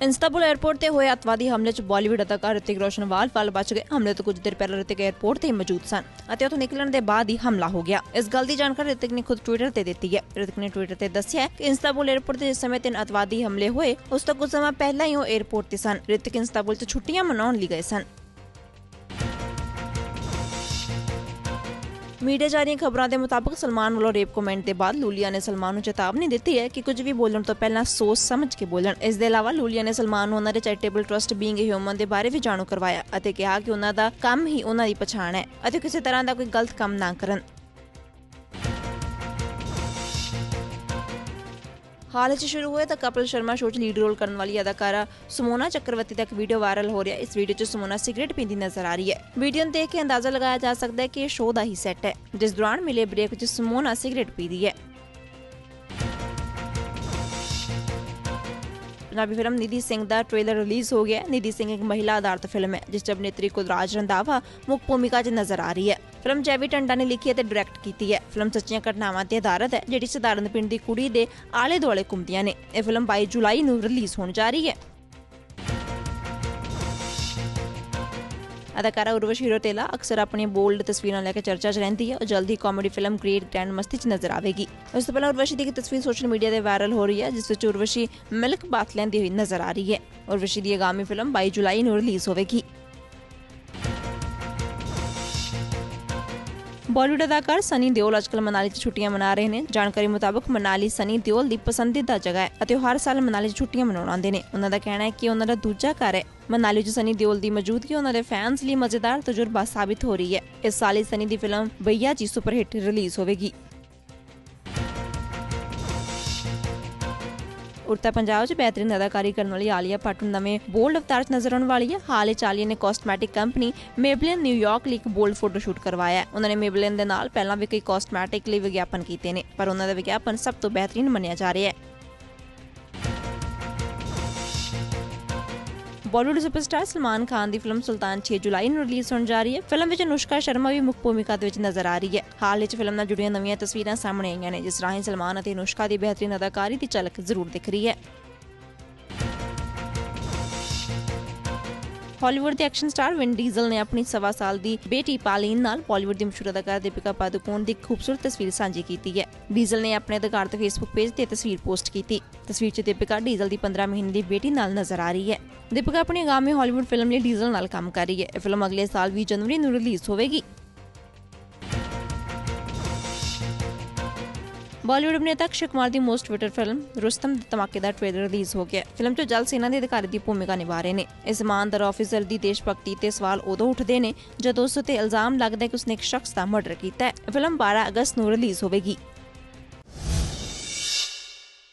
Istanbul airport ਤੇ ਹੋਏ ਅਤਵਾਦੀ ਹਮਲੇ 'ਚ ਬਾਲੀਵੁੱਡ ਅਦਾਕਾਰ ਰਿਤਿਕ ਰੋਸ਼ਨ ਵਾਲ ਵਾਲ ਬਚ ਗਏ। ਹਮਲੇ ਤੋਂ ਕੁਝ ਦੇਰ ਪਹਿਲਾਂ ਰਿਤਿਕ 에ਅਰਪੋਰਟ ਤੇ ਮੌਜੂਦ ਸਨ ਅਤੇ ਉੱਥੋਂ ਨਿਕਲਣ ਦੇ ਬਾਅਦ ਹੀ ਹਮਲਾ ਹੋ ਗਿਆ। ਇਸ ਗੱਲ ਦੀ ਜਾਣਕਾਰੀ ਰਿਤਿਕ ਨੇ ਖੁਦ ਟਵਿੱਟਰ ਤੇ ਦਿੱਤੀ ਹੈ। ਰਿਤਿਕ ਨੇ ਟਵਿੱਟਰ ਤੇ ਦੱਸਿਆ ਕਿ ਇਸਤਾਂਬੁਲ 에ਅਰਪੋਰਟ ਤੇ ਜਿਸ ਸਮੇਂ ਤਿੰਨ ਅਤਵਾਦੀ ਹਮਲੇ ਹੋਏ, ਉਸ ਤੋਂ ਕੁਝ ਸਮਾਂ ਪਹਿਲਾਂ ਹੀ ਉਹ 에ਅਰਪੋਰਟ ਤੇ ਸਨ। ਰਿਤਿਕ ਇਸਤਾਂਬੁਲ ਤੋਂ ਛੁੱਟੀਆਂ ਮਨਾਉਣ ਲਈ ਗਏ ਸਨ। ਮੀਡੀਆ ਜਾਰੀ ਖਬਰਾਂ ਦੇ ਮੁਤਾਬਕ ਸਲਮਾਨ ਵੱਲੋਂ ਰੇਪ ਕਮੈਂਟ ਦੇ ਬਾਅਦ ਲੂਲੀਆ ਨੇ ਸਲਮਾਨ ਨੂੰ ਚੇਤਾਵਨੀ ਦਿੱਤੀ ਹੈ ਕਿ ਕੁਝ ਵੀ ਬੋਲਣ ਤੋਂ ਪਹਿਲਾਂ ਸੋਚ ਸਮਝ ਕੇ ਬੋਲਣ। ਇਸ ਦੇ ਇਲਾਵਾ ਲੂਲੀਆ ਨੇ ਸਲਮਾਨ ਨੂੰ ਉਹਨਾਂ ਦੇ charitable trust being a human ਦੇ ਬਾਰੇ ਵੀ ਜਾਣੂ ਕਰਵਾਇਆ ਅਤੇ ਕਿਹਾ ਕਿ ਉਹਨਾਂ ਦਾ ਕੰਮ ਹੀ ਉਹਨਾਂ ਦੀ ਪਛਾਣ ਹੈ ਅਤੇ ਕਿਸੇ ਤਰ੍ਹਾਂ ਦਾ ਕੋਈ ਗਲਤ ਕੰਮ ਨਾ ਕਰਨ। ਹਾਲ ਹੀ ਸ਼ੁਰੂ ਹੋਏ ਤਾਂ ਕਪਿਲ ਸ਼ਰਮਾ ਸ਼ੋਅ 'ਚ ਲੀਡ ਰੋਲ ਕਰਨ ਵਾਲੀ ਅਦਾਕਾਰਾ ਸੁਮੋਨਾ ਚੱਕਰਵਰਤੀ ਦਾ ਇੱਕ ਵੀਡੀਓ ਵਾਇਰਲ ਹੋ ਰਿਹਾ। ਇਸ ਵੀਡੀਓ 'ਚ ਸੁਮੋਨਾ ਸਿਗਰਟ ਪੀਂਦੀ ਨਜ਼ਰ ਆ ਰਹੀ ਹੈ। ਵੀਡੀਓ ਨੂੰ ਦੇਖ ਕੇ ਅੰਦਾਜ਼ਾ ਲਗਾਇਆ ਜਾ ਸਕਦਾ ਹੈ ਕਿ ਇਹ ਸ਼ੋਅ ਦਾ ਹੀ ਸੈੱਟ ਹੈ। ਜਿਸ ਦੌਰਾਨ ਮਿਲੇ ਬ੍ਰੇਕ 'ਚ ਸੁਮੋਨਾ ਸਿਗਰਟ ਪੀ ਰਹੀ ਹੈ। ਪੰਜਾਬੀ ਫਿਲਮ ਨਿਧੀ ਸਿੰਘ ਦਾ ਟ੍ਰੇਲਰ ਰਿਲੀਜ਼ ਹੋ ਗਿਆ ਹੈ। ਨਿਧੀ ਸਿੰਘ ਇੱਕ ਮਹਿਲਾ ਆਧਾਰਿਤ ਫਿਲਮ ਹੈ, ਜਿਸ 'ਚ ਅਭਿਨੇਤਰੀ ਕੁਲਰਾਜ ਰੰਧਾਵਾ ਮੁੱਖ ਭੂਮਿਕਾ 'ਚ ਨਜ਼ਰ ਆ ਰਹੀ ਹੈ। ਫਿਲਮ ਜੈਵੀ ਟੰਡਾ ਨੇ ਲਿਖੀ ਅਤੇ ਡਾਇਰੈਕਟ ਕੀਤੀ ਹੈ। ਫਿਲਮ ਸੱਚੀਆਂ ਘਟਨਾਵਾਂ ਤੇ ਆਧਾਰਿਤ ਹੈ, ਜਿਹੜੀ ਸਧਾਰਨ ਪਿੰਡ ਦੀ ਕੁੜੀ ਦੇ ਆਲੇ ਦੁਆਲੇ ਘੁੰਮਦੀਆਂ ਨੇ। ਇਹ ਫਿਲਮ 22 ਜੁਲਾਈ ਨੂੰ ਰਿਲੀਜ਼ ਹੋਣ ਜਾ ਰਹੀ ਹੈ। ਅਦਾਕਾਰਾ ਉਰਵਸ਼ੀ ਰੋਟੇਲਾ ਅਕਸਰ ਆਪਣੀਆਂ ਬੋਲਡ ਤਸਵੀਰਾਂ ਲੈ ਕੇ ਚਰਚਾ 'ਚ ਰਹਿੰਦੀ ਹੈ ਉਹ ਜਲਦੀ ਕਾਮੇਡੀ ਫਿਲਮ ਗ੍ਰੇਟ ਗ੍ਰੈਂਡ ਮਸਤੀ 'ਚ ਨਜ਼ਰ ਆਵੇਗੀ। ਉਸ ਤੋਂ ਪਹਿਲਾਂ ਉਰਵਸ਼ੀ ਦੀ ਇੱਕ ਤਸਵੀਰ ਸੋਸ਼ਲ ਮੀਡੀਆ ਤੇ ਵਾਇਰਲ ਹੋ ਰਹੀ ਹੈ, ਜਿਸ ਵਿੱਚ ਉਰਵਸ਼ੀ ਮਿਲਕ ਬਾਥ ਲੈਂਦੀ ਹੋਈ ਨਜ਼ਰ ਆ ਰਹੀ ਹੈ। ਉਰਵਸ਼ੀ ਦੀ ਆਗਾਮੀ ਫਿਲਮ 22 ਜੁਲਾਈ ਨੂੰ ਰਿਲੀਜ਼ ਹੋਵੇਗੀ। ਬਾਲੀਵੁੱਡ ਅਦਾਕਾਰ ਸਨੀ ਦਿਓਲ ਅੱਜਕੱਲ ਮਨਾਲੀ 'ਚ ਛੁੱਟੀਆਂ ਮਨਾ ਰਹੇ ਨੇ। ਜਾਣਕਾਰੀ ਮੁਤਾਬਕ ਮਨਾਲੀ ਸਨੀ ਦਿਓਲ ਦੀ ਪਸੰਦੀਦਾ ਜਗ੍ਹਾ ਹੈ ਅਤੇ ਉਹ ਹਰ ਸਾਲ ਮਨਾਲੀ 'ਚ ਛੁੱਟੀਆਂ ਮਨਾਉਣ ਆਉਂਦੇ ਨੇ। ਉਹਨਾਂ ਦਾ ਕਹਿਣਾ ਹੈ ਕਿ ਉਹਨਾਂ ਦਾ ਦੂਜਾ ਘਰ ਹੈ। ਮਨਾਲੀ 'ਚ ਸਨੀ ਦਿਓਲ ਦੀ ਮੌਜੂਦਗੀ ਉਹਨਾਂ ਦੇ ਫੈਨਸ ਲਈ ਮਜ਼ੇਦਾਰ ਤਜਰਬਾ ਸਾਬਿਤ ਹੋ ਰਹੀ ਹੈ। ਇਸ ਸਾਲ ਹੀ ਸਨੀ ਦੀ ਫਿਲਮ ਬਈਆ ਜੀ ਸੁਪਰ ਹਿੱਟ ਰਿਲੀਜ਼ ਹੋਵੇਗੀ। ਉੜਤਾ ਪੰਜਾਬ 'ਚ ਬਿਹਤਰੀਨ ਅਦਾਕਾਰੀ ਕਰਨ ਵਾਲੀ ਆਲੀਆ ਭੱਟ ਨੂੰ ਨਵੇਂ ਬੋਲਡ ਅਵਤਾਰ 'ਚ ਨਜ਼ਰ ਆਉਣ ਵਾਲੀ ਹੈ। ਹਾਲ ਹੀ 'ਚ ਆਲੀਆ ਨੇ ਕਾਸਮੈਟਿਕ ਕੰਪਨੀ ਮੇਬਲਿਨ ਨਿਊਯਾਰਕ ਲਈ ਇੱਕ ਬੋਲਡ ਫੋਟੋ ਸ਼ੂਟ ਕਰਵਾਇਆ ਹੈ। ਉਹਨਾਂ ਨੇ ਮੇਬਲਿਨ ਦੇ ਨਾਲ ਪਹਿਲਾਂ ਵੀ ਕਈ ਕਾਸਮੈਟਿਕ ਲਈ ਵਿਗਿਆਪਨ ਕੀਤੇ ਨੇ, ਪਰ ਉਹਨਾਂ ਦਾ ਵਿਗਿਆਪਨ ਸਭ ਤੋਂ ਬਿਹਤਰੀਨ ਮੰਨਿਆ ਜਾ ਰਿਹਾ ਹੈ। ਬਾਲੀਵੁੱਡ ਸੁਪਰਸਟਾਰ ਸਲਮਾਨ ਖਾਨ ਦੀ ਫਿਲਮ ਸੁਲਤਾਨ 6 ਜੁਲਾਈ ਨੂੰ ਰਿਲੀਜ਼ ਹੋਣ ਜਾ ਰਹੀ ਹੈ। ਫਿਲਮ ਵਿੱਚ ਅਨੁਸ਼ਕਾ ਸ਼ਰਮਾ ਵੀ ਮੁੱਖ ਭੂਮਿਕਾ ਦੇ ਵਿੱਚ ਨਜ਼ਰ ਆ ਰਹੀ ਹੈ। ਹਾਲ ਵਿੱਚ ਫਿਲਮ ਨਾਲ ਜੁੜੀਆਂ ਨਵੀਆਂ ਤਸਵੀਰਾਂ ਸਾਹਮਣੇ ਆਈਆਂ ਨੇ, ਜਿਸ ਰਾਹੀਂ ਸਲਮਾਨ ਅਤੇ ਅਨੁਸ਼ਕਾ ਦੀ ਬਿਹਤਰੀਨ ਅਦਾਕਾਰੀ ਦੀ ਝਲਕ ਜ਼ਰੂਰ ਦਿਖ ਰਹੀ ਹੈ। ਹਾਲੀਵੁੱਡ ਦੇ ਐਕਸ਼ਨ ਸਟਾਰ ਵਿਨ ਡੀਜ਼ਲ ਨੇ ਆਪਣੀ ਸਵਾ ਸਾਲ ਦੀ ਬੇਟੀ ਪਾਲੀਨ ਨਾਲ ਬਾਲੀਵੁੱਡ ਦੀ ਮਸ਼ਹੂਰ ਅਦਾਕਾਰਾ ਦੀਪਿਕਾ ਪਾਦੂਕੋਨ ਦੀ ਖੂਬਸੂਰਤ ਤਸਵੀਰ ਸਾਂਝੀ ਕੀਤੀ ਹੈ। ਡੀਜ਼ਲ ਨੇ ਆਪਣੇ ਅਧਿਕਾਰਤ ਫੇਸਬੁੱਕ ਪੇਜ ਤੇ ਤਸਵੀਰ ਪੋਸਟ ਕੀਤੀ। ਤਸਵੀਰ 'ਚ ਦੀਪਿਕਾ ਡੀਜ਼ਲ ਦੀ 15 ਮਹੀਨੇ ਦੀ ਬੇਟੀ ਨਾਲ ਨਜ਼ਰ ਆ ਰਹੀ ਹੈ। ਦੀਪਿਕਾ ਆਪਣੀ ਆਗਾਮੀ ਹਾਲੀਵੁੱਡ ਫਿਲਮ ਲਈ ਡੀਜ਼ਲ ਨਾਲ ਕੰਮ ਕਰ ਰਹੀ ਹੈ। ਇਹ ਫਿਲਮ ਅਗਲੇ ਸਾਲ 20 ਜਨਵਰੀ ਨੂੰ ਰਿਲੀਜ਼ ਹੋਵੇਗੀ। ਬਾਲੀਵੁੱਡ ਅਭਿਨੇਤਾ ਅਕਸ਼ੇ ਕੁਮਾਰ ਦੀ ਮੋਸਟ ਟਵਿਟਰ ਫਿਲਮ ਰੁਸਤਮ ਦਾ ਧਮਾਕੇਦਾਰ ਟ੍ਰੇਲਰ ਰਿਲੀਜ਼ ਹੋ ਗਿਆ। ਫਿਲਮ 'ਚ ਜਲ ਸੈਨਾ ਦੇ ਅਧਿਕਾਰੀ ਦੀ ਭੂਮਿਕਾ ਨਿਭਾ ਰਹੇ ਨੇ। ਇਸ ਇਮਾਨਦਾਰ ਆਫੀਸਰ ਦੀ ਦੇਸ਼ ਭਗਤੀ ਤੇ ਸਵਾਲ ਉਦੋਂ ਉੱਠਦੇ ਨੇ ਜਦੋਂ ਉਸ ਤੇ ਇਲਜ਼ਾਮ ਲੱਗਦਾ ਹੈ ਕਿ ਉਸਨੇ ਇੱਕ ਸ਼ਖਸ ਦਾ ਮਰਡਰ ਕੀਤਾ ਹੈ। ਫਿਲਮ 12 ਅਗਸਤ ਨੂੰ ਰਿਲੀਜ਼ ਹੋਵੇਗੀ।